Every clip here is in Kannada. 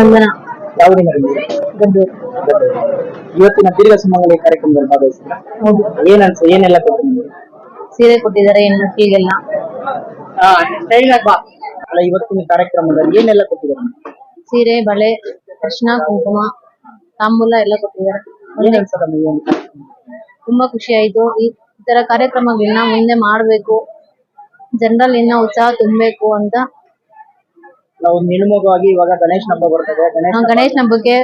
ಬಂದಿದೆ ಗದ್ದೂರು ಇವತ್ತಿನ ದೀರ್ಘ ಸುಮಂಗಲಿ ಕಾರ್ಯಕ್ರಮದಲ್ಲಿ ಭಾಗವಹಿಸಿದ್ರೆ? ಹೌದು. ಏನ್ ಅನ್ಸ ಏನೆಲ್ಲ ಕೊಟ್ಟು ನಿಮ್ಗೆ ಸೀರೆ ಕೊಟ್ಟಿದ್ದಾರೆ ಬಾ. ಅಲ್ಲ ಇವತ್ತಿನ ಕಾರ್ಯಕ್ರಮದಲ್ಲಿ ಏನೆಲ್ಲ ಕೊಟ್ಟಿದ್ದಾರೆ ಸೀರೆ ಬಳೆ ಅರ್ಶಿನ ಕುಂಕುಮ ತಾಂಬೂಲ ಎಲ್ಲ ಕೊಟ್ಟಿದ್ದಾರೆ. ಏನ್ ಅನ್ಸದಮ್ಮ ಈ ಒಂದು ಕಾರ್ಯಕ್ರಮ? ತುಂಬಾ ಖುಷಿ ಆಯ್ತು. ಈ ಈ ತರ ಕಾರ್ಯಕ್ರಮಗಳನ್ನ ಮುಂದೆ ಮಾಡ್ಬೇಕು. ಜನರಲ್ಲಿ ಇನ್ನ ಉತ್ಸಾಹ ತುಂಬಬೇಕು ಅಂತ ನಾವು ಒಂದು ಹೆಣ್ಮಗುವಾಗಿ ಇವಾಗ ಗಣೇಶ ಹಬ್ಬ ಬರ್ತದೆ. ಗಣೇಶ ನಾವು ಹಬ್ಬಕ್ಕೆ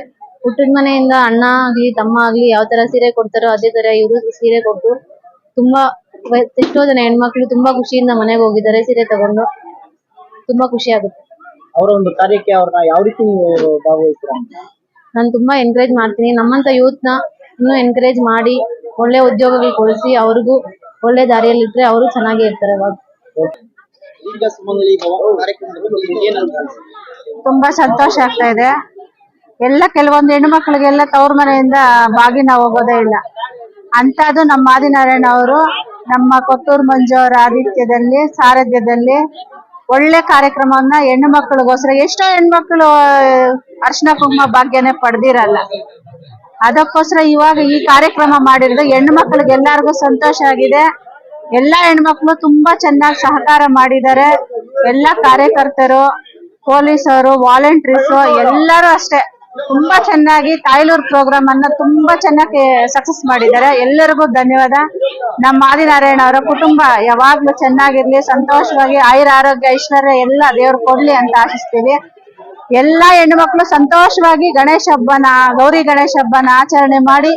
ಹುಟ್ಟಿದ ಮನೆಯಿಂದ ಅಣ್ಣ ಆಗ್ಲಿ ತಮ್ಮ ಆಗ್ಲಿ ಯಾವ ತರ ಸೀರೆ ಕೊಡ್ತಾರೋ ಅದೇ ತರ ಇವರು ಸೀರೆ ಕೊಟ್ಟು ತುಂಬಾ ಎಷ್ಟೋ ಜನ ಹೆಣ್ಮಕ್ಳು ತುಂಬಾ ಖುಷಿಯಿಂದ ಮನೆಗೆ ಹೋಗಿದ್ದಾರೆ ಸೀರೆ ತಗೊಂಡು. ತುಂಬಾ ಖುಷಿ ಆಗುತ್ತೆ. ಅವರ ಒಂದು ಕಾರ್ಯಕ್ಕೆ ಅವ್ರನ್ನ ಯಾವ ರೀತಿ ನೀವು ಭಾಗವಹಿಸ್ತೀರಾ? ನಾನು ತುಂಬಾ ಎನ್ಕರೇಜ್ ಮಾಡ್ತೀನಿ. ನಮ್ಮಂತ ಯೂತ್ನ ಇನ್ನೂ ಎನ್ಕರೇಜ್ ಮಾಡಿ ಒಳ್ಳೆ ಉದ್ಯೋಗಗಳು ಕೊಡಿಸಿ ಅವ್ರಿಗೂ ಒಳ್ಳೆ ದಾರಿಯಲ್ಲಿ ಇಟ್ರೆ ಅವರು ಚೆನ್ನಾಗಿ ಇರ್ತಾರೆ ಅವಾಗ ತುಂಬಾ ಸಂತೋಷ ಆಗ್ತಾ ಇದೆ. ಎಲ್ಲ ಕೆಲವೊಂದು ಹೆಣ್ಮಕ್ಳಿಗೆಲ್ಲ ತವ್ರ ಮನೆಯಿಂದ ಬಾಗಿನ ಹೋಗೋದೇ ಇಲ್ಲ. ಅಂತದ್ದು ನಮ್ಮ ಆದಿನಾರಾಯಣ ಅವರು ನಮ್ಮ ಕೊತ್ತೂರು ಮಂಜು ಅವರ ಆದಿತ್ಯದಲ್ಲಿ, ಸಾರಥ್ಯದಲ್ಲಿ ಒಳ್ಳೆ ಕಾರ್ಯಕ್ರಮವನ್ನ ಹೆಣ್ಣು ಮಕ್ಕಳಿಗೋಸ್ಕರ ಎಷ್ಟೋ ಹೆಣ್ಮಕ್ಳು ಅರ್ಶನ ಕುಂಕುಮ ಭಾಗ್ಯನೇ ಪಡೆದಿರಲ್ಲ. ಅದಕ್ಕೋಸ್ಕರ ಇವಾಗ ಈ ಕಾರ್ಯಕ್ರಮ ಮಾಡಿರೋದು ಹೆಣ್ಣು ಮಕ್ಕಳಿಗೆ ಎಲ್ಲಾರ್ಗು ಸಂತೋಷ ಆಗಿದೆ. ಎಲ್ಲಾ ಹೆಣ್ಮಕ್ಳು ತುಂಬಾ ಚೆನ್ನಾಗಿ ಸಹಕಾರ ಮಾಡಿದ್ದಾರೆ. ಎಲ್ಲಾ ಕಾರ್ಯಕರ್ತರು, ಪೊಲೀಸರು ವಾಲಂಟಿಯರ್ಸ್ ಎಲ್ಲರೂ ಅಷ್ಟೇ. ತುಂಬಾ ಚೆನ್ನಾಗಿ ತಾಯ್ಲೂರ್ ಪ್ರೋಗ್ರಾಮ್ ಅನ್ನ ತುಂಬಾ ಚೆನ್ನಾಗಿ ಸಕ್ಸಸ್ ಮಾಡಿದ್ದಾರೆ. ಎಲ್ಲರಿಗೂ ಧನ್ಯವಾದ. ನಮ್ಮ ಆದಿನಾರಾಯಣ ಅವರ ಕುಟುಂಬ ಯಾವಾಗ್ಲೂ ಚೆನ್ನಾಗಿರ್ಲಿ, ಸಂತೋಷವಾಗಿ, ಆಯುರ ಆರೋಗ್ಯ, ಐಶ್ವರ್ಯ ಎಲ್ಲ ದೇವ್ರು ಕೊಡ್ಲಿ ಅಂತ ಆಶಿಸ್ತೀವಿ. ಎಲ್ಲಾ ಹೆಣ್ಮಕ್ಳು ಸಂತೋಷವಾಗಿ ಗಣೇಶ ಹಬ್ಬನ, ಗೌರಿ ಗಣೇಶ ಹಬ್ಬನ ಆಚರಣೆ ಮಾಡಿ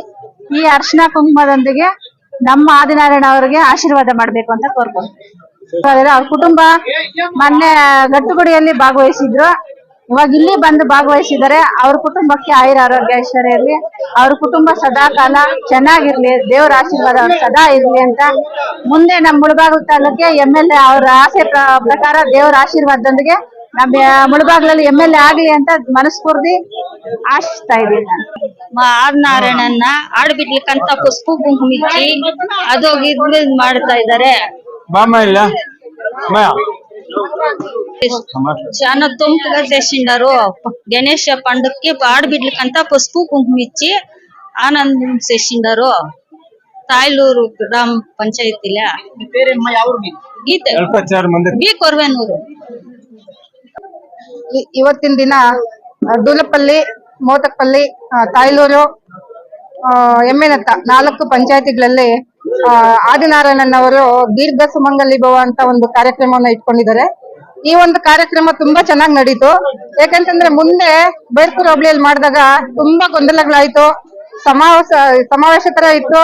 ಈ ಅರ್ಶನ ಕುಂಕುಮದೊಂದಿಗೆ ನಮ್ಮ ಆದಿನಾರಾಯಣ ಅವರಿಗೆ ಆಶೀರ್ವಾದ ಮಾಡ್ಬೇಕು ಅಂತ ಕೋರ್ಕೊಂಡ್ವಿ ಅವ್ರ ಕುಟುಂಬ ಮೊನ್ನೆ ಗಟ್ಟುಗುಡಿಯಲ್ಲಿ ಭಾಗವಹಿಸಿದ್ರು. ಇವಾಗ ಇಲ್ಲಿ ಬಂದು ಭಾಗವಹಿಸಿದರೆ ಅವ್ರ ಕುಟುಂಬಕ್ಕೆ ಆಯುರ ಆರೋಗ್ಯ ಐಶ್ವರ್ಯ ಇರ್ಲಿ. ಅವ್ರ ಕುಟುಂಬ ಸದಾ ಕಾಲ ಚೆನ್ನಾಗಿರ್ಲಿ. ದೇವರ ಆಶೀರ್ವಾದ ಅವ್ರ ಸದಾ ಇರ್ಲಿ ಅಂತ ಮುಂದೆ ನಮ್ಮ ಮುಳಬಾಗಿಲು ತಾಲೂಕಿಗೆ ಎಂ ಎಲ್ ಎ ಅವ್ರ ಆಸೆ ಪ್ರ- ಪ್ರಕಾರ ದೇವರ ಆಶೀರ್ವಾದದೊಂದಿಗೆ ನಮ್ಮ ಮುಳಬಾಗ್ಲಲ್ಲಿ ಎಂ ಎಲ್ ಎ ಆಗ್ಲಿ ಅಂತ ಮನಸ್ಫೂರ್ತಿ ಆಶಿಸ್ತಾ ಇದ್ದೀನಿ ನಾನು. ಆಡ್ನಾರಾಯಣನ್ನ ಆಡ್ ಬಿಡ್ಲಿಕ್ಕಂತ ಪುಷ್ಪು ಭೂಮಿಕ್ಕಿ ಅದು ಹೋಗಿ ಮಾಡ್ತಾ ಇದಾರೆ. ಚಾನ ತುಂಪು ಗದ್ದೆ ಗಣೇಶ ಪಂಡಕ್ಕಿ ಆಡ್ ಬಿಡ್ಲಿಕ್ಕಂತ ಪುಷ್ಪು ಭೂಮಿಚ್ಚಿ ಆನಂದ್ ಸೇಸಿಂಡರು ತಾಯ್ಲೂರು ಗ್ರಾಮ ಪಂಚಾಯತ್ ಇಲ್ಲೂರು ಇವತ್ತಿನ ದಿನ ಅರ್ಧುಲಪಲ್ಲಿ ಮೋತಕಪಲ್ಲಿ ತಾಯ್ಲೂರು ಎಮ್ಮೆನತ್ತ ನಾಲ್ಕು ಪಂಚಾಯತಿಗಳಲ್ಲಿ ಆದಿನಾರಾಯಣನ್ ಅವರು ದೀರ್ಘ ಸುಮಂಗಲಿ ಭವ ಅಂತ ಒಂದು ಕಾರ್ಯಕ್ರಮವನ್ನು ಇಟ್ಕೊಂಡಿದ್ದಾರೆ. ಈ ಒಂದು ಕಾರ್ಯಕ್ರಮ ತುಂಬಾ ಚೆನ್ನಾಗಿ ನಡೀತು. ಯಾಕಂತಂದ್ರೆ ಮುಂದೆ ಬೈರ್ಪುರ ಹೋಬಳಿಯಲ್ಲಿ ಮಾಡಿದಾಗ ತುಂಬಾ ಗೊಂದಲಗಳಾಯ್ತು. ಸಮಾವೇಶ ಸಮಾವೇಶ ತರ ಇತ್ತು.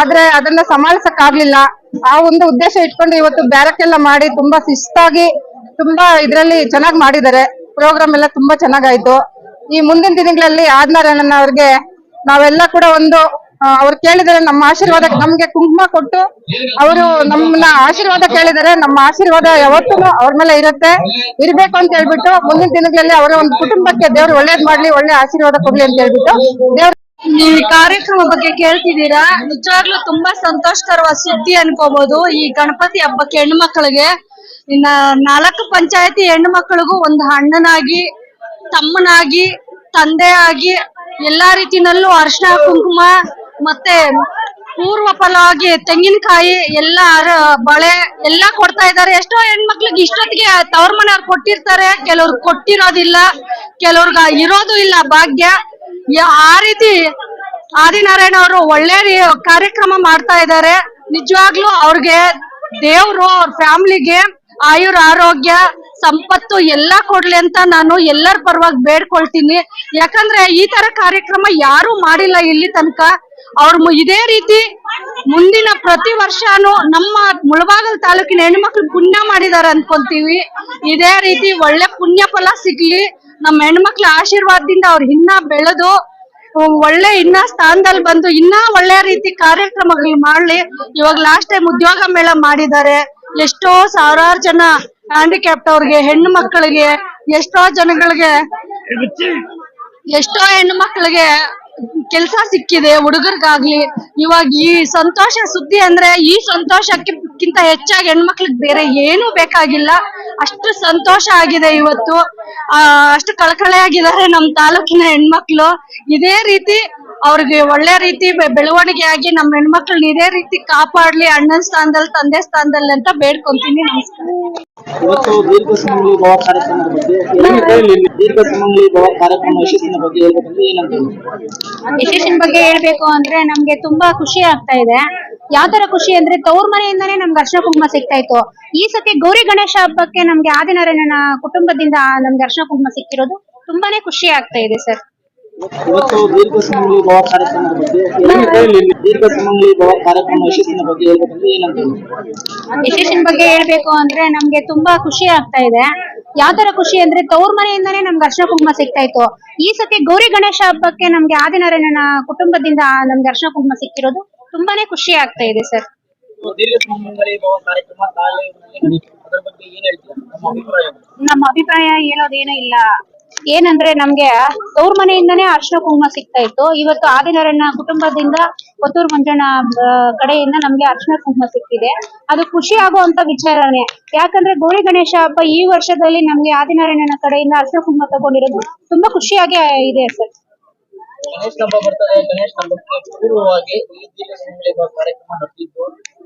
ಆದ್ರೆ ಅದನ್ನ ಸಮಾಳಿಸಕ್ ಆಗ್ಲಿಲ್ಲ ಆ ಒಂದು ಉದ್ದೇಶ ಇಟ್ಕೊಂಡು ಇವತ್ತು ಬ್ಯಾರಕ್ಕೆಲ್ಲ ಮಾಡಿ ತುಂಬಾ ಶಿಸ್ತಾಗಿ, ತುಂಬಾ ಇದ್ರಲ್ಲಿ ಚೆನ್ನಾಗಿ ಮಾಡಿದ್ದಾರೆ. ಪ್ರೋಗ್ರಾಮ್ ಎಲ್ಲ ತುಂಬಾ ಚೆನ್ನಾಗಾಯ್ತು. ಈ ಮುಂದಿನ ದಿನಗಳಲ್ಲಿ ಆದಿನಾರಾಯಣನ್ ಅವ್ರಿಗೆ ನಾವೆಲ್ಲ ಕೂಡ ಒಂದು ಅವ್ರು ಕೇಳಿದರೆ ನಮ್ಮ ಆಶೀರ್ವಾದ ನಮ್ಗೆ ಕುಂಕುಮ ಕೊಟ್ಟು ಅವರು ನಮ್ಮನ್ನ ಆಶೀರ್ವಾದ ಕೇಳಿದರೆ ನಮ್ಮ ಆಶೀರ್ವಾದ ಯಾವತ್ತೂ ಅವ್ರ ಮೇಲೆ ಇರುತ್ತೆ. ಇರ್ಬೇಕು ಅಂತ ಹೇಳ್ಬಿಟ್ಟು ಮುಂದಿನ ದಿನಗಳಲ್ಲಿ ಅವರ ಒಂದು ಕುಟುಂಬಕ್ಕೆ ದೇವ್ರು ಒಳ್ಳೇದ್ ಮಾಡ್ಲಿ, ಒಳ್ಳೆ ಆಶೀರ್ವಾದ ಕೊಡ್ಲಿ ಅಂತ ಹೇಳ್ಬಿಟ್ಟು ದೇವ್ರ ಈ ಕಾರ್ಯಕ್ರಮ ಬಗ್ಗೆ ಕೇಳ್ತಿದ್ದೀರಾ? ನಿಜವಾಗ್ಲೂ ತುಂಬಾ ಸಂತೋಷಕರವಾದ ಸುದ್ದಿ ಅನ್ಕೋಬಹುದು ಈ ಗಣಪತಿ ಹಬ್ಬಕ್ಕೆ ಹೆಣ್ಣು ಮಕ್ಕಳಿಗೆ ಇನ್ನ ನಾಲ್ಕು ಪಂಚಾಯತಿ ಹೆಣ್ಣು ಮಕ್ಕಳಿಗೂ ಒಂದು ಅಣ್ಣನಾಗಿ ತಮ್ಮನಾಗಿ ತಂದೆ ಆಗಿ ಎಲ್ಲಾ ರೀತಿನಲ್ಲೂ ಅರ್ಶನ, ಕುಂಕುಮ ಮತ್ತೆ ಪೂರ್ವ ಫಲವಾಗಿ ತೆಂಗಿನಕಾಯಿ, ಎಲ್ಲ ಬಳೆ ಎಲ್ಲ ಕೊಡ್ತಾ ಇದ್ದಾರೆ. ಎಷ್ಟೋ ಹೆಣ್ಮಕ್ಳಿಗೆ ಇಷ್ಟೊತ್ತಿಗೆ ತವ್ರ ಮನೆಯವ್ರು ಕೊಟ್ಟಿರ್ತಾರೆ. ಕೆಲವ್ರು ಕೊಟ್ಟಿರೋದಿಲ್ಲ, ಕೆಲವ್ರಿಗೆ ಇರೋದು ಇಲ್ಲ ಭಾಗ್ಯ. ಆ ರೀತಿ ಆದಿನಾರಾಯಣ ಅವರು ಒಳ್ಳೆ ಕಾರ್ಯಕ್ರಮ ಮಾಡ್ತಾ ಇದ್ದಾರೆ. ನಿಜವಾಗ್ಲೂ ಅವ್ರಿಗೆ ದೇವ್ರು, ಅವ್ರ ಫ್ಯಾಮಿಲಿಗೆ ಆಯುರ್ ಆರೋಗ್ಯ ಸಂಪತ್ತು ಎಲ್ಲ ಕೊಡ್ಲಿ ಅಂತ ನಾನು ಎಲ್ಲರ ಪರವಾಗಿ ಬೇಡ್ಕೊಳ್ತೀನಿ. ಯಾಕಂದ್ರೆ ಈ ತರ ಕಾರ್ಯಕ್ರಮ ಯಾರು ಮಾಡಿಲ್ಲ ಇಲ್ಲಿ ತನಕ. ಅವ್ರ ಇದೇ ರೀತಿ ಮುಂದಿನ ಪ್ರತಿ ವರ್ಷಾನು ನಮ್ಮ ಮುಳಬಾಗಲ್ ತಾಲೂಕಿನ ಹೆಣ್ಮಕ್ಳು ಪುಣ್ಯ ಮಾಡಿದಾರೆ ಅನ್ಕೊಂತೀವಿ. ಇದೇ ರೀತಿ ಒಳ್ಳೆ ಪುಣ್ಯ ಫಲ ಸಿಗ್ಲಿ. ನಮ್ಮ ಹೆಣ್ಮಕ್ಳ ಆಶೀರ್ವಾದದಿಂದ ಅವ್ರ ಇನ್ನ ಬೆಳೆದು, ಒಳ್ಳೆ ಇನ್ನ ಸ್ಥಾನದಲ್ಲಿ ಬಂದು ಇನ್ನ ಒಳ್ಳೆ ರೀತಿ ಕಾರ್ಯಕ್ರಮಗಳು ಮಾಡ್ಲಿ. ಇವಾಗ ಲಾಸ್ಟ್ ಟೈಮ್ ಉದ್ಯೋಗ ಮೇಳ ಮಾಡಿದ್ದಾರೆ ಎಷ್ಟೋ ಸಾವಿರಾರು ಜನ ಹ್ಯಾಂಡಿಕ್ಯಾಪ್ಟ್ ಅವ್ರಿಗೆ, ಹೆಣ್ಣು ಮಕ್ಕಳಿಗೆ, ಎಷ್ಟೋ ಜನಗಳಿಗೆ ಎಷ್ಟೋ ಹೆಣ್ಣು ಮಕ್ಕಳಿಗೆ ಕೆಲಸ ಸಿಕ್ಕಿದೆ ಹುಡುಗರಿಗಾಗ್ಲಿ. ಇವಾಗ ಈ ಸಂತೋಷ ಸುದ್ದಿ ಅಂದ್ರೆ ಈ ಸಂತೋಷಕ್ಕಿಂತ ಹೆಚ್ಚಾಗಿ ಹೆಣ್ಮಕ್ಳಿಗೆ ಬೇರೆ ಏನು ಬೇಕಾಗಿಲ್ಲ. ಅಷ್ಟು ಸಂತೋಷ ಆಗಿದೆ ಇವತ್ತು. ಅಷ್ಟು ಕಳಕಳೆ ಆಗಿದ್ದಾರೆ ನಮ್ಮ ತಾಲೂಕಿನ ಹೆಣ್ಮಕ್ಳು ಇದೇ ರೀತಿ ಅವ್ರಿಗೆ ಒಳ್ಳೆ ರೀತಿ ಬೆಳವಣಿಗೆ ಆಗಿ ನಮ್ಮ ಹೆಣ್ಮಕ್ಳನ್ನ ಇದೇ ರೀತಿ ಕಾಪಾಡ್ಲಿ ಅಣ್ಣನ ಸ್ಥಾನದಲ್ಲಿ ತಂದೆ ಸ್ಥಾನದಲ್ಲಿ ಅಂತ ಬೇಡ್ಕೊಂತೀನಿ ನಮಸ್ಕಾರ. ಇವತ್ತು ದೀರ್ಘ ಸುಮಂಗಲಿ ಭವ ಕಾರ್ಯಕ್ರಮದ ಬಗ್ಗೆ ದೀರ್ಘ ಸುಮಂಗಲಿ ಭವ ಕಾರ್ಯಕ್ರಮ ಯಶಸ್ಸಿನ ಬಗ್ಗೆ ಹೇಳ್ಬೇಕಂದ್ರೆ ಏನಂತ ಯಶಸ್ಸಿನ ಬಗ್ಗೆ ಹೇಳ್ಬೇಕು ಅಂದ್ರೆ ನಮ್ಗೆ ತುಂಬಾ ಖುಷಿ ಆಗ್ತಾ ಇದೆ. ಯಾವ ತರ ಖುಷಿ ಅಂದ್ರೆ ತವ್ರ ಮನೆಯಿಂದಾನೇ ನಮ್ಗೆ ಅರ್ಶನ ಕುಂಕುಮ ಸಿಗ್ತಾ ಇತ್ತು. ಈ ಸತಿ ಗೌರಿ ಗಣೇಶ ಹಬ್ಬಕ್ಕೆ ನಮ್ಗೆ ಆದಿನಾರಾಯಣನ ಕುಟುಂಬದಿಂದ ನಮ್ಗೆ ಅರ್ಶನ ಕುಂಕುಮ ಸಿಕ್ಕಿರೋದು ತುಂಬಾನೇ ಖುಷಿ ಆಗ್ತಾ ಇದೆ ಸರ್. ಇವತ್ತು ದೀರ್ಘ ಸುಮಂಗಲಿ ಭವ ಕಾರ್ಯಕ್ರಮದ ಬಗ್ಗೆ ದೀರ್ಘ ಸುಮಂಗಲಿ ಭವ ಕಾರ್ಯಕ್ರಮ ಯಶಸ್ಸಿನ ಬಗ್ಗೆ ಹೇಳ್ಬೇಕಂದ್ರೆ ಏನಂತ ಯಶಸ್ಸಿನ ಬಗ್ಗೆ ಹೇಳ್ಬೇಕು ಅಂದ್ರೆ ನಮ್ಗೆ ತುಂಬಾ ಖುಷಿ ಆಗ್ತಾ ಇದೆ. ಯಾವ ತರ ಖುಷಿ ಅಂದ್ರೆ ತವ್ರ ಮನೆಯಿಂದಾನೇ ನಮ್ಗೆ ಅರ್ಶನ ಕುಂಕುಮ ಸಿಗ್ತಾ ಇತ್ತು ಈ ಸತಿ ಗೌರಿ ಗಣೇಶ ಹಬ್ಬಕ್ಕೆ ನಮ್ಗೆ ಆದಿನಾರಾಯಣನ ಕುಟುಂಬದಿಂದ ನಮ್ಗೆ ಅರ್ಶನ ಕುಂಕುಮ ಸಿಕ್ಕಿರೋದು ತುಂಬಾನೇ ಖುಷಿ ಆಗ್ತಾ ಇದೆ ಸರ್. ನಮ್ಮ ಅಭಿಪ್ರಾಯ ಹೇಳೋದೇನು ಇಲ್ಲ. ಏನಂದ್ರೆ ನಮ್ಗೆ ತವ್ರ ಮನೆಯಿಂದಾನೇ ಅರ್ಶನ ಕುಂಕುಮ ಸಿಗ್ತಾ ಇತ್ತು. ಇವತ್ತು ಆದಿನಾರಾಯಣ ಕುಟುಂಬದಿಂದ ಕೊತ್ತೂರು ಮಂಜಣ್ಣ ಕಡೆಯಿಂದ ನಮ್ಗೆ ಅರ್ಶನ ಕುಂಕುಮ ಸಿಕ್ಕಿದೆ. ಅದು ಖುಷಿ ಆಗುವಂತ ವಿಚಾರನೆ. ಯಾಕಂದ್ರೆ ಗೌರಿ ಗಣೇಶ ಹಬ್ಬ ಈ ವರ್ಷದಲ್ಲಿ ನಮ್ಗೆ ಆದಿನಾರಾಯಣನ ಕಡೆಯಿಂದ ಅರ್ಶನ ಕುಂಕುಮ ತಗೊಂಡಿರೋದು ತುಂಬಾ ಖುಷಿಯಾಗಿ ಇದೆ ಸರ್. ಗಣೇಶ ಹಬ್ಬ ಬರ್ತದೆ. ಗಣೇಶ ಹಬ್ಬಕ್ಕೆ ಪೂರ್ವವಾಗಿ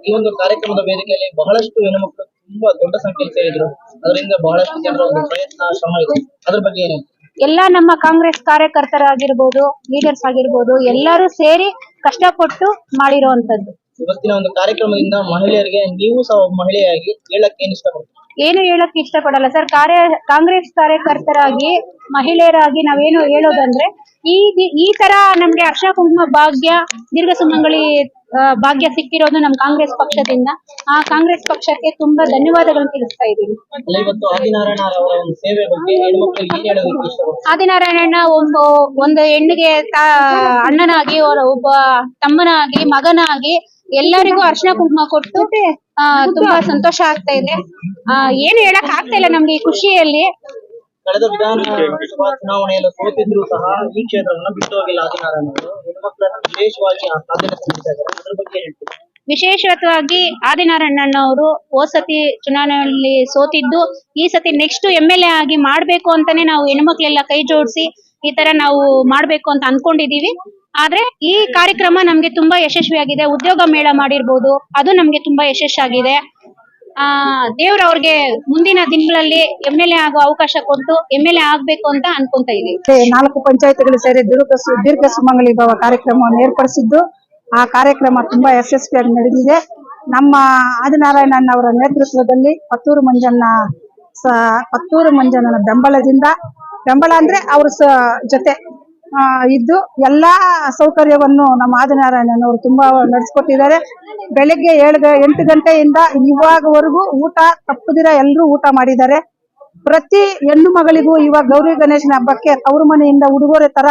ಈ ಒಂದು ಕಾರ್ಯಕ್ರಮದ ವೇದಿಕೆಯಲ್ಲಿ ಬಹಳಷ್ಟು ಹೆಣ್ಣುಮಕ್ಕಳು ತುಂಬಾ ದೊಡ್ಡ ಸಂಖ್ಯೆಯಲ್ಲಿ ಸೇರಿದ್ರು. ಅದರಿಂದ ಬಹಳಷ್ಟು ಜನರ ಒಂದು ಪ್ರಯತ್ನ ಶ್ರಮ ಇದೆ ಅದ್ರ ಬಗ್ಗೆ ಏನು ಎಲ್ಲಾ ನಮ್ಮ ಕಾಂಗ್ರೆಸ್ ಕಾರ್ಯಕರ್ತರಾಗಿರ್ಬೋದು ಲೀಡರ್ಸ್ ಆಗಿರ್ಬೋದು ಎಲ್ಲರೂ ಸೇರಿ ಕಷ್ಟಪಟ್ಟು ಮಾಡಿರುವಂತದ್ದು ಇವತ್ತಿನ ಒಂದು ಕಾರ್ಯಕ್ರಮದಿಂದ ಮಹಿಳೆಯರಿಗೆ ನೀವು ಸಹ ಒಬ್ಬ ಮಹಿಳೆಯಾಗಿ ಹೇಳಕ್ಕೆ ಏನ್ ಇಷ್ಟಪಡ್ತೀರಿ? ಏನು ಹೇಳಕ್ ಇಷ್ಟಪಡಲ್ಲ ಸರ್. ಕಾರ್ಯ ಕಾಂಗ್ರೆಸ್ ಕಾರ್ಯಕರ್ತರಾಗಿ ಮಹಿಳೆಯರಾಗಿ ನಾವೇನು ಹೇಳೋದಂದ್ರೆ ಈ ದಿ- ಈ ತರ ನಮ್ಗೆ ಅರ್ಷ ಕುಂಕುಮ ಭಾಗ್ಯ ದೀರ್ಘ ಸುಮಂಗಲಿ ಆ, ಭಾಗ್ಯ ಸಿಕ್ಕಿರೋದು ನಮ್ ಕಾಂಗ್ರೆಸ್ ಪಕ್ಷದಿಂದ. ಆ ಕಾಂಗ್ರೆಸ್ ಪಕ್ಷಕ್ಕೆ ತುಂಬಾ ಧನ್ಯವಾದಗಳನ್ನು ತಿಳಿಸ್ತಾ ಇದ್ದೀನಿ. ಆದಿನಾರಾಯಣ ಒಂದು ಒಂದು ಹೆಣ್ಣಿಗೆ ತಾ ಅಣ್ಣನಾಗಿ ಅವರ ಒಬ್ಬ ತಮ್ಮನಾಗಿ ಮಗನಾಗಿ ಎಲ್ಲರಿಗೂ ಅರ್ಶನ ಕುಂಕುಮ ಕೊಟ್ಟು ಆ, ತುಂಬಾ ಸಂತೋಷ ಆಗ್ತಾ ಇದೆ. ಆ, ಏನು ಹೇಳಕ್ ಆಗ್ತಾ ಇಲ್ಲ ನಮ್ಗೆ ಈ ಖುಷಿಯಲ್ಲಿ. ಕಳೆದ ವಿಧಾನಸಭಾ ಚುನಾವಣೆಯಲ್ಲಿ ಸೋತಿದ್ರು ಸಹ ಈ ಕ್ಷೇತ್ರವನ್ನು ಬಿಟ್ಟು ಹೋಗಿಲ್ಲ ಆದಿನಾರಾಯಣ ಅವರು ವಿಶೇಷವಾಗಿ ಆ ಸಾಧನೆ ಬಗ್ಗೆ ವಿಶೇಷವಾಗಿ ಅವರು ಹೋದ್ ಚುನಾವಣೆಯಲ್ಲಿ ಸೋತಿದ್ದು, ಈ ಸತಿ ನೆಕ್ಸ್ಟ್ ಎಂ ಎಲ್ ಎ ಆಗಿ ಮಾಡ್ಬೇಕು ಅಂತಾನೆ ನಾವು ಹೆಣ್ಮಕ್ಳೆಲ್ಲ ಕೈ ಜೋಡಿಸಿ ಈ ತರ ನಾವು ಮಾಡ್ಬೇಕು ಅಂತ ಅನ್ಕೊಂಡಿದೀವಿ. ಆದ್ರೆ ಈ ಕಾರ್ಯಕ್ರಮ ನಮ್ಗೆ ತುಂಬಾ ಯಶಸ್ವಿಯಾಗಿದೆ. ಉದ್ಯೋಗ ಮೇಳ ಮಾಡಿರ್ಬೋದು. ಅದು ನಮ್ಗೆ ತುಂಬಾ ಯಶಸ್ಸಾಗಿದೆ. ಆ, ದೇವ್ರ ಅವ್ರಿಗೆ ಮುಂದಿನ ದಿನಗಳಲ್ಲಿ ಎಂ ಎಲ್ ಎ ಆಗೋ ಅವಕಾಶ ಕೊಟ್ಟು ಎಂ ಎಲ್ ಎ ಆಗ್ಬೇಕು ಅಂತ ಅನ್ಕೊಂತ ಇದೀವಿ. ನಾಲ್ಕು ಪಂಚಾಯತ್ಗಳು ಸೇರಿ ದೀರ್ಘ ಸು- ದೀರ್ಘ ಸುಮಂಗಲಿ ಭವ ಕಾರ್ಯಕ್ರಮವನ್ನು ಏರ್ಪಡಿಸಿದ್ದು. ಆ ಕಾರ್ಯಕ್ರಮ ತುಂಬಾ ಯಶಸ್ವಿಯಾಗಿ ನಡೆದಿದೆ. ನಮ್ಮ ಆದಿನಾರಾಯಣನ್ ಅವರ ನೇತೃತ್ವದಲ್ಲಿ ಪತ್ತೂರು ಮಂಜಣ್ಣ ಸ, ಪತ್ತೂರು ಮಂಜಣ್ಣನ ಬೆಂಬಲದಿಂದ, ಬೆಂಬಲ ಅಂದ್ರೆ ಅವ್ರ ಜೊತೆ. ಇದ್ದು ಎಲ್ಲಾ ಸೌಕರ್ಯವನ್ನು ನಮ್ಮ ಆದಿನಾರಾಯಣನವರು ತುಂಬಾ ನಡೆಸ್ಕೊಟ್ಟಿದ್ದಾರೆ. ಬೆಳಿಗ್ಗೆ ಏಳು ಎಂಟು ಗಂಟೆಯಿಂದ ಇವಾಗವರೆಗೂ ಊಟ ತಪ್ಪದಿರ ಎಲ್ಲರೂ ಊಟ ಮಾಡಿದ್ದಾರೆ. ಪ್ರತಿ ಹೆಣ್ಣು ಮಗಳಿಗೂ ಇವಾಗ ಗೌರಿ ಗಣೇಶನ ಹಬ್ಬಕ್ಕೆ ಅವ್ರ ಮನೆಯಿಂದ ಉಡುಗೊರೆ ತರ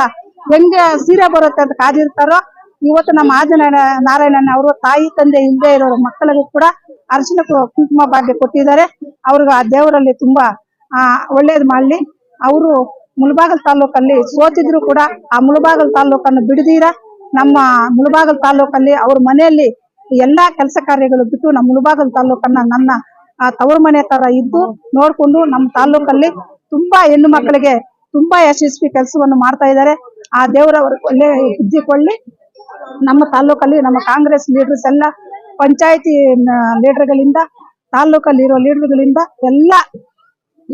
ಹೆಂಗೆ ಸೀರೆ ಬರುತ್ತೆ ಅಂತ ಕಾದಿರ್ತಾರೋ, ಇವತ್ತು ನಮ್ಮ ಆದಿನಾರಾಯಣ ನಾರಾಯಣನ ಅವರು ತಾಯಿ, ತಂದೆ ಇಲ್ಲದೆ ಇರೋ ಮಕ್ಕಳಿಗೂ ಕೂಡ ಅರ್ಶನ ಕುಂಕುಮ ಭಾಗ್ಯ ಕೊಟ್ಟಿದ್ದಾರೆ. ಅವ್ರಿಗೆ ಆ ದೇವರಲ್ಲಿ ತುಂಬಾ ಒಳ್ಳೇದು ಮಾಡ್ಲಿ. ಅವರು ಮುಳಬಾಗಲ್ ತಾಲೂಕಲ್ಲಿ ಸೋತಿದ್ರು ಕೂಡ ಆ ಮುಳಬಾಗಲ್ ತಾಲೂಕನ್ನು ಬಿಡದೀರ ನಮ್ಮ ಮುಳಬಾಗಲ್ ತಾಲೂಕಲ್ಲಿ ಅವ್ರ ಮನೆಯಲ್ಲಿ ಎಲ್ಲಾ ಕೆಲಸ ಕಾರ್ಯಗಳು ಬಿಟ್ಟು ನಮ್ಮ ಮುಳಬಾಗಲ್ ತಾಲೂಕನ್ನ ನನ್ನ ಆ ತವರು ಮನೆ ತರ ಇದ್ದು ನೋಡ್ಕೊಂಡು ನಮ್ಮ ತಾಲೂಕಲ್ಲಿ ತುಂಬಾ ಹೆಣ್ಣು ಮಕ್ಕಳಿಗೆ ತುಂಬಾ ಯಶಸ್ವಿ ಕೆಲಸವನ್ನು ಮಾಡ್ತಾ ಇದ್ದಾರೆ. ಆ ದೇವರವರು ಒಳ್ಳೆ ಬುದ್ಧಿಕೊಳ್ಳಿ ನಮ್ಮ ತಾಲೂಕಲ್ಲಿ ನಮ್ಮ ಕಾಂಗ್ರೆಸ್ ಲೀಡರ್ಸ್ ಎಲ್ಲ ಪಂಚಾಯತಿ ಲೀಡರ್ಗಳಿಂದ ತಾಲೂಕಲ್ಲಿ ಇರೋ ಲೀಡರ್ಗಳಿಂದ ಎಲ್ಲ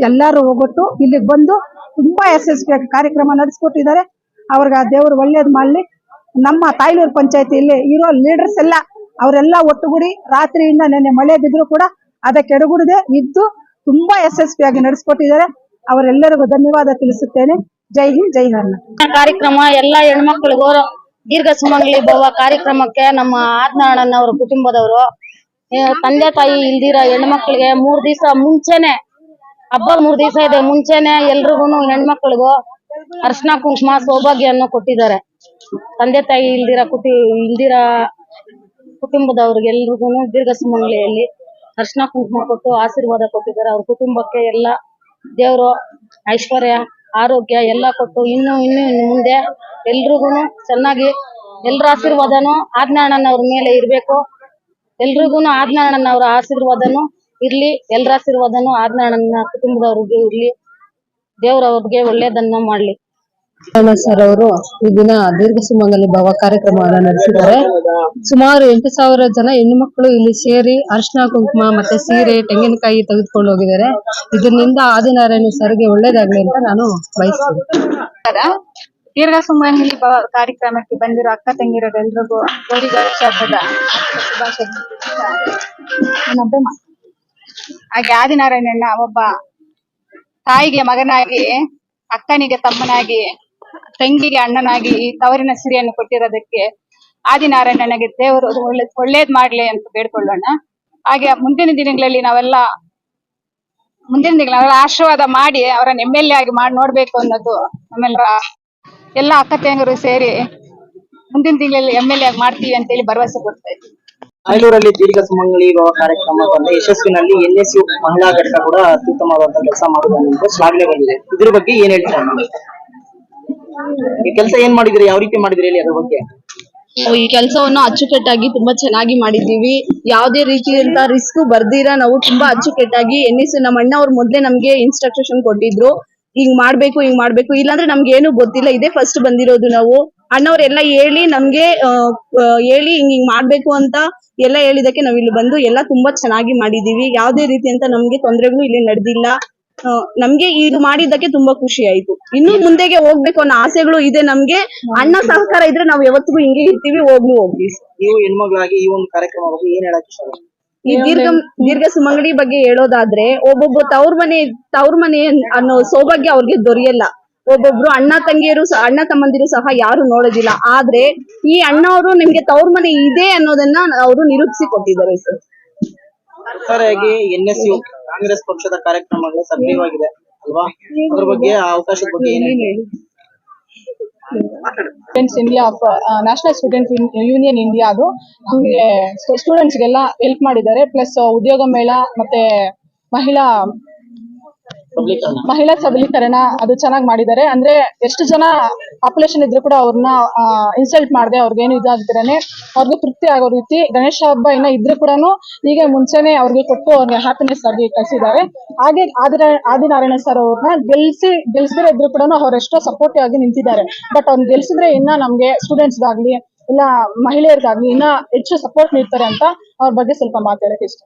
ಎಲ್ಲರೂ ಹೋಗ್ಬಿಟ್ಟು ಇಲ್ಲಿಗೆ ಬಂದು ತುಂಬಾ ಯಶಸ್ವಿಯಾಗಿ ಕಾರ್ಯಕ್ರಮ ನಡೆಸ್ಕೊಟ್ಟಿದ್ದಾರೆ. ಅವ್ರಿಗೆ ಆ ದೇವರು ಒಳ್ಳೇದ್ ಮಾಡಲಿ. ನಮ್ಮ ತಾಯ್ಲೂರು ಪಂಚಾಯತಿಯಲ್ಲಿ ಇರೋ ಲೀಡರ್ಸ್ ಎಲ್ಲ ಅವರೆಲ್ಲ ಒಟ್ಟುಗೂಡಿ ರಾತ್ರಿಯಿಂದ ನೆನ್ನೆ ಮಳೆ ಬಿದ್ರು ಕೂಡ ಅದಕ್ಕೆ ಎಡಗುಡದೆ ಇದ್ದು ತುಂಬಾ ಯಶಸ್ವಿಯಾಗಿ ನಡೆಸ್ಕೊಟ್ಟಿದ್ದಾರೆ. ಅವರೆಲ್ಲರಿಗೂ ಧನ್ಯವಾದ ತಿಳಿಸುತ್ತೇನೆ. ಜೈ ಹಿಂದ್, ಜೈ ಕರ್ನಾಟಕ ಕಾರ್ಯಕ್ರಮ ಎಲ್ಲಾ ಹೆಣ್ಮಕ್ಳಿಗೂ ದೀರ್ಘ ಸುಮಂಗಲಿ ಭವ ಕಾರ್ಯಕ್ರಮಕ್ಕೆ ನಮ್ಮ ಆತ್ನಾಳಣ್ಣ ಅವರ ಕುಟುಂಬದವರು ತಂದೆ ತಾಯಿ ಇಲ್ದಿರ ಹೆಣ್ಮಕ್ಳಿಗೆ ಮೂರ್ ದಿವಸ ಮುಂಚೆನೆ ಹಬ್ಬ ಮೂರ್ ದಿವಸ ಇದೆ. ಮುಂಚೆನೆ ಎಲ್ರಿಗೂನು ಹೆಣ್ಮಕ್ಳಿಗೂ ಅರ್ಶನ, ಕುಂಕುಮ, ಸೌಭಾಗ್ಯವನ್ನು ಕೊಟ್ಟಿದ್ದಾರೆ. ತಂದೆ ತಾಯಿ ಇಲ್ದಿರ ಕುಟಿ, ಇಲ್ದಿರ ಕುಟುಂಬದವ್ರಿಗೆ ಎಲ್ರಿಗೂ ದೀರ್ಘ ಸುಮಂಗಲಿಯಲ್ಲಿ ಅರ್ಶನ, ಕುಂಕುಮ ಕೊಟ್ಟು ಆಶೀರ್ವಾದ ಕೊಟ್ಟಿದ್ದಾರೆ. ಅವ್ರ ಕುಟುಂಬಕ್ಕೆ ಎಲ್ಲ ದೇವರು ಐಶ್ವರ್ಯ, ಆರೋಗ್ಯ ಎಲ್ಲ ಕೊಟ್ಟು ಇನ್ನು ಇನ್ನು ಇನ್ನು ಮುಂದೆ ಎಲ್ರಿಗೂ ಚೆನ್ನಾಗಿ ಎಲ್ರ ಆಶೀರ್ವಾದನು ಆಜ್ಞಾನವ್ರ ಮೇಲೆ ಇರ್ಬೇಕು. ಎಲ್ರಿಗೂ ಆಜ್ಞಾನವ್ರ ಆಶೀರ್ವಾದನು ಇರ್ಲಿ ಎಲ್ರ ಆಶೀರ್ವಾದನು ಆಜ್ಞಾನನ ಕುಟುಂಬದವ್ರಿಗೆ ಇರ್ಲಿ. ದೇವ್ರವ್ರಿಗೆ ಒಳ್ಳೇದನ್ನ ಮಾಡ್ಲಿ. ಸರ್ ಅವರು ಈ ದಿನ ದೀರ್ಘ ಸುಮಂಗಲಿ ಭಾವ ಕಾರ್ಯಕ್ರಮವನ್ನು ನಡೆಸಿದ್ದಾರೆ. ಸುಮಾರು ಎಂಟು ಸಾವಿರ ಜನ ಹೆಣ್ಣು ಮಕ್ಕಳು ಇಲ್ಲಿ ಸೇರಿ ಅರ್ಶನ ಕುಂಕುಮ ಮತ್ತೆ ಸೀರೆ ತೆಂಗಿನಕಾಯಿ ತೆಗೆದುಕೊಂಡು ಹೋಗಿದ್ದಾರೆ. ಇದರಿಂದ ಆದಿನಾರಾಯಣ ಸರ್ಗೆ ಒಳ್ಳೇದಾಗ್ಲಿ ಅಂತ ನಾನು ಬಯಸ್ತೀನಿ. ದೀರ್ಘ ಸುಮಂಗಲಿ ಭಾವ ಕಾರ್ಯಕ್ರಮಕ್ಕೆ ಬಂದಿರೋ ಅಕ್ಕ ತಂಗಿರೋರೆಲ್ರಿಗೂ ಗೌರಿ ಗಣೇಶ ಹಬ್ಬದ ಶುಭಾಶಯ ಹಾಗೆ ಆದಿನಾರಾಯಣನ ಒಬ್ಬ ತಾಯಿಗೆ ಮಗನಾಗಿ, ಅಕ್ಕನಿಗೆ ತಮ್ಮನಾಗಿ, ತಂಗಿಗೆ ಅಣ್ಣನಾಗಿ ಈ ತವರಿನ ಸಿರಿಯನ್ನು ಕೊಟ್ಟಿರೋದಕ್ಕೆ ಆದಿನಾರಾಯಣನಿಗೆ ದೇವರು ಒಳ್ಳೆ, ಒಳ್ಳೇದ್ ಮಾಡ್ಲಿ ಅಂತ ಬೇಡ್ಕೊಳ್ಳೋಣ. ಹಾಗೆ ಮುಂದಿನ ದಿನಗಳಲ್ಲಿ ನಾವೆಲ್ಲ, ಮುಂದಿನ ದಿನಗಳಲ್ಲಿ ಆಶೀರ್ವಾದ ಮಾಡಿ ಎಲ್ ಎ ಆಗಿ ಮಾಡಿ ನೋಡ್ಬೇಕು ಅನ್ನೋದು ನಮ್ಮೆಲ್ಲರ ಎಲ್ಲ ಅಕ್ಕ ತಂಗಿಯರು ಸೇರಿ ಮುಂದಿನ ದಿನಗಳಲ್ಲಿ ಎಂ ಎಲ್ ಎ ಆಗಿ ಮಾಡ್ತೀವಿ ಅಂತೇಳಿ ಭರವಸೆ ಕೊಡ್ತಾ ಇದ್ದೀವಿ. ಬೆಂಗಳೂರಲ್ಲಿ ದೀರ್ಘ ಸುಮಂಗಳಿ ಭವ ಬಂದ ಯಶಸ್ವಿನಲ್ಲಿ ಎನ್ ಎಸ್ ಯು ಮಹಿಳಾ ಘಟಕ ಕೂಡ ಅತ್ಯುತ್ತಮವಾದಂತಹ ಕೆಲಸ ಮಾಡುವುದನ್ನು ಶ್ಲಾಘನೆ ಬಂದಿದೆ ಇದ್ರ ಬಗ್ಗೆ ಏನ್ ಹೇಳ್ತಾರೆ ಕೆಲಸ ಏನ್ ಮಾಡಿದ್ರಿ? ಯಾವ ರೀತಿ ಮಾಡಿದ್ರಿ ಅದ್ರ ಬಗ್ಗೆ? ಈ ಕೆಲಸವನ್ನು ಅಚ್ಚುಕಟ್ಟಾಗಿ ತುಂಬಾ ಚೆನ್ನಾಗಿ ಮಾಡಿದ್ದೀವಿ. ಯಾವುದೇ ರೀತಿಯಂತ ರಿಸ್ಕ್ ಬರ್ದಿರ ನಾವು ತುಂಬಾ ಅಚ್ಚುಕಟ್ಟಾಗಿ ಎನ್ ಎಸ್ ನಮ್ಮ ಅಣ್ಣ ಅವ್ರ ಮೊದ್ಲೇ ನಮ್ಗೆ ಇನ್ಸ್ಟ್ರಕ್ಷನ್ ಕೊಟ್ಟಿದ್ರು. ಹಿಂಗ್ ಮಾಡ್ಬೇಕು ಹಿಂಗ್ ಮಾಡ್ಬೇಕು. ಇಲ್ಲಾಂದ್ರೆ ನಮ್ಗೆ ಏನು ಗೊತ್ತಿಲ್ಲ. ಇದೇ ಫಸ್ಟ್ ಬಂದಿರೋದು ನಾವು. ಅಣ್ಣವ್ರೆಲ್ಲ ಹೇಳಿ ನಮ್ಗೆ ಹೇಳಿ ಹಿಂಗ್ ಹಿಂಗ್ ಮಾಡ್ಬೇಕು ಅಂತ ಎಲ್ಲ ಹೇಳಿದಕ್ಕೆ ನಾವ್ ಇಲ್ಲಿ ಬಂದು ಎಲ್ಲ ತುಂಬಾ ಚೆನ್ನಾಗಿ ಮಾಡಿದೀವಿ. ರೀತಿ ಅಂತ ನಮ್ಗೆ ತೊಂದರೆಗಳು ಇಲ್ಲಿ ನಡೆದಿಲ್ಲ. ನಮ್ಗೆ ಇದು ಮಾಡಿದ್ದಕ್ಕೆ ತುಂಬಾ ಖುಷಿ ಆಯ್ತು. ಇನ್ನು ಮುಂದೆಗೆ ಹೋಗ್ಬೇಕು ಅನ್ನೋ ಆಸೆಗಳು ಇದೆ ನಮ್ಗೆ. ಅಣ್ಣ ಸಹಕಾರ ಇದ್ರೆ ನಾವು ಯಾವತ್ತಿಗೂ ಹಿಂಗೆ ಇರ್ತೀವಿ ಹೋಗ್ಲು ಹೋಗ್ಲಿ ನೀವು ಹೆಣ್ಮಗಳಾಗಿ ಈ ಒಂದು ಕಾರ್ಯಕ್ರಮ ಬಗ್ಗೆ ಏನ್ ಹೇಳಕ್ ಇಷ್ಟ ಈ ದೀರ್ಘ ದೀರ್ಘ ಸುಮಂಗಡಿ ಬಗ್ಗೆ ಹೇಳೋದಾದ್ರೆ ಒಬ್ಬೊಬ್ಬ ತವ್ರ ಮನೆ ತವ್ರ ಮನೆ ಅನ್ನೋ ಸೌಭಾಗ್ಯ ಅವ್ರಿಗೆ ದೊರೆಯಲ್ಲ. ಒಬ್ಬೊಬ್ರು ಅಣ್ಣ ತಂಗಿಯರು ಅಣ್ಣ ತಮ್ಮಂದಿರು ಸಹ ಯಾರು ನೋಡೋದಿಲ್ಲ. ಆದ್ರೆ ಈ ಅಣ್ಣ ಅವರು ನಿಮ್ಗೆ ತವ್ರ ಮನೆ ಇದೆ ಅನ್ನೋದನ್ನ ಅವರು ನಿರೂಪಿಸಿ ಕೊಟ್ಟಿದ್ದಾರೆ ಸರ್ ಒಟ್ಟಾರೆಯಾಗಿ ಎನ್ ಎಸ್ ಯು ಕಾಂಗ್ರೆಸ್ ಪಕ್ಷದ ಕಾರ್ಯಕ್ರಮಗಳು ಸಕ್ರಿಯವಾಗಿದೆ ಅಲ್ವಾ? ಅದ್ರ ಬಗ್ಗೆ ಆ ಅವಕಾಶದ ಬಗ್ಗೆ? Students India national student union India ಅದು. ನಮಗೆ ಸ್ಟೂಡೆಂಟ್ಸ್ಗೆಲ್ಲ ಹೆಲ್ಪ್ ಮಾಡಿದ್ದಾರೆ. ಪ್ಲಸ್ ಉದ್ಯೋಗ ಮೇಳ ಮತ್ತೆ ಮಹಿಳಾ ಮಹಿಳಾ ಸಬಲೀಕರಣ ಅದು ಚೆನ್ನಾಗಿ ಮಾಡಿದ್ದಾರೆ. ಅಂದ್ರೆ ಎಷ್ಟು ಜನ ಪಾಪ್ಯುಲೇಷನ್ ಇದ್ರು ಕೂಡ ಅವ್ರನ್ನ ಇನ್ಸಲ್ಟ್ ಮಾಡದೆ, ಅವ್ರಿಗೇನು ಇದಾಗಿದ್ರೇನೆ, ಅವ್ರಿಗೆ ತೃಪ್ತಿ ಆಗೋ ರೀತಿ ಗಣೇಶ ಹಬ್ಬ ಇನ್ನ ಇದ್ರು ಕೂಡ ಈಗ ಮುಂಚೆನೆ ಅವ್ರಿಗೆ ಕೊಟ್ಟು ಅವ್ರಿಗೆ ಹ್ಯಾಪಿನೆಸ್ ಆಗಿ ಕಳಿಸಿದ್ದಾರೆ. ಹಾಗೆ ಆದಿನ ಆದಿನಾರಾಯಣ ಸರ್ ಅವ್ರನ್ನ ಗೆಲ್ಸಿ, ಗೆಲ್ಸಿದ್ರೆ ಇದ್ರು ಕೂಡ ಅವ್ರೆಷ್ಟೋ ಸಪೋರ್ಟಿವ್ ಆಗಿ ನಿಂತಿದ್ದಾರೆ. ಬಟ್ ಅವ್ರನ್ನ ಗೆಲ್ಸಿದ್ರೆ ಇನ್ನ ನಮ್ಗೆ ಸ್ಟೂಡೆಂಟ್ಸ್ಗಾಗ್ಲಿ ಇಲ್ಲ ಮಹಿಳೆಯರಿಗಾಗ್ಲಿ ಇನ್ನ ಹೆಚ್ಚು ಸಪೋರ್ಟ್ ನೀಡ್ತಾರೆ ಅಂತ ಅವ್ರ ಬಗ್ಗೆ ಸ್ವಲ್ಪ ಮಾತಾಡಕ್ಕೆ ಇಷ್ಟ.